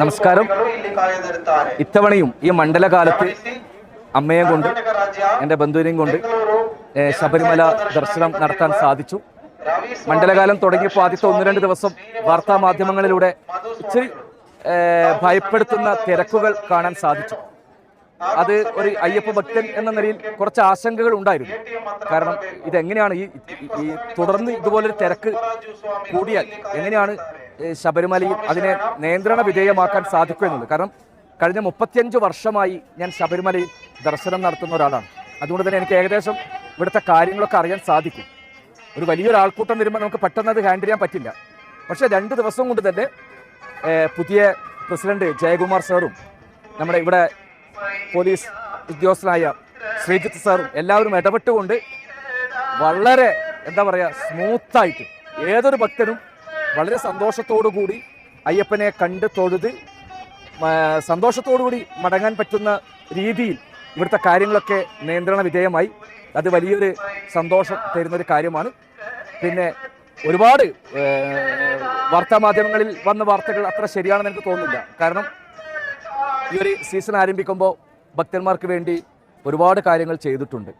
നമസ്കാരം. ഇത്തവണയും ഈ മണ്ഡലകാലത്ത് അമ്മയെ കൊണ്ട് എന്റെ ബന്ധുവിനെയും കൊണ്ട് ശബരിമല ദർശനം നടത്താൻ സാധിച്ചു. മണ്ഡലകാലം തുടങ്ങിയപ്പോൾ ആദ്യത്തെ ഒന്ന് രണ്ട് ദിവസം വാർത്താ മാധ്യമങ്ങളിലൂടെ ഇച്ചിരി ഭയപ്പെടുത്തുന്ന തിരക്കുകൾ കാണാൻ സാധിച്ചു. അത് ഒരു അയ്യപ്പ ഭക്തൻ എന്ന നിലയിൽ കുറച്ച് ആശങ്കകൾ ഉണ്ടായിരുന്നു. കാരണം ഇതെങ്ങനെയാണ് ഈ ഈ- തുടർന്ന് ഇതുപോലൊരു തിരക്ക് കൂടിയാൽ എങ്ങനെയാണ് ശബരിമലയിൽ അതിനെ നിയന്ത്രണ വിധേയമാക്കാൻ സാധിക്കും എന്നുള്ളത്. കാരണം കഴിഞ്ഞ മുപ്പത്തിയഞ്ച് വർഷമായി ഞാൻ ശബരിമലയിൽ ദർശനം നടത്തുന്ന ഒരാളാണ്. അതുകൊണ്ട് തന്നെ എനിക്ക് ഏകദേശം ഇവിടുത്തെ കാര്യങ്ങളൊക്കെ അറിയാൻ സാധിക്കും. ഒരു വലിയൊരു ആൾക്കൂട്ടം വരുമ്പോൾ നമുക്ക് പെട്ടെന്ന് അത് ഹാൻഡിൽ ചെയ്യാൻ പറ്റില്ല. പക്ഷേ രണ്ട് ദിവസം കൊണ്ട് തന്നെ പുതിയ പ്രസിഡന്റ് ജയകുമാർ സാറും നമ്മുടെ ഇവിടെ പോലീസ് ഉദ്യോഗസ്ഥനായ ശ്രീജിത്ത് സാറും എല്ലാവരും ഇടപെട്ടുകൊണ്ട് വളരെ എന്താ പറയുക സ്മൂത്തായിട്ട് ഏതൊരു ഭക്തനും വളരെ സന്തോഷത്തോടു കൂടി അയ്യപ്പനെ കണ്ട് തൊഴുത് സന്തോഷത്തോടുകൂടി കൂടി മടങ്ങാൻ പറ്റുന്ന രീതിയിൽ ഇവിടുത്തെ കാര്യങ്ങളൊക്കെ നിയന്ത്രണ വിധേയമായി. അത് വലിയൊരു സന്തോഷം തരുന്നൊരു കാര്യമാണ്. പിന്നെ ഒരുപാട് വാർത്താമാധ്യമങ്ങളിൽ വാർത്താ വന്ന വാർത്തകൾ അത്ര ശരിയാണെന്ന് എനിക്ക് തോന്നുന്നില്ല. കാരണം ഈ ഒരു സീസൺ ആരംഭിക്കുമ്പോൾ ഭക്തന്മാർക്ക് വേണ്ടി ഒരുപാട് കാര്യങ്ങൾ ചെയ്തിട്ടുണ്ട്.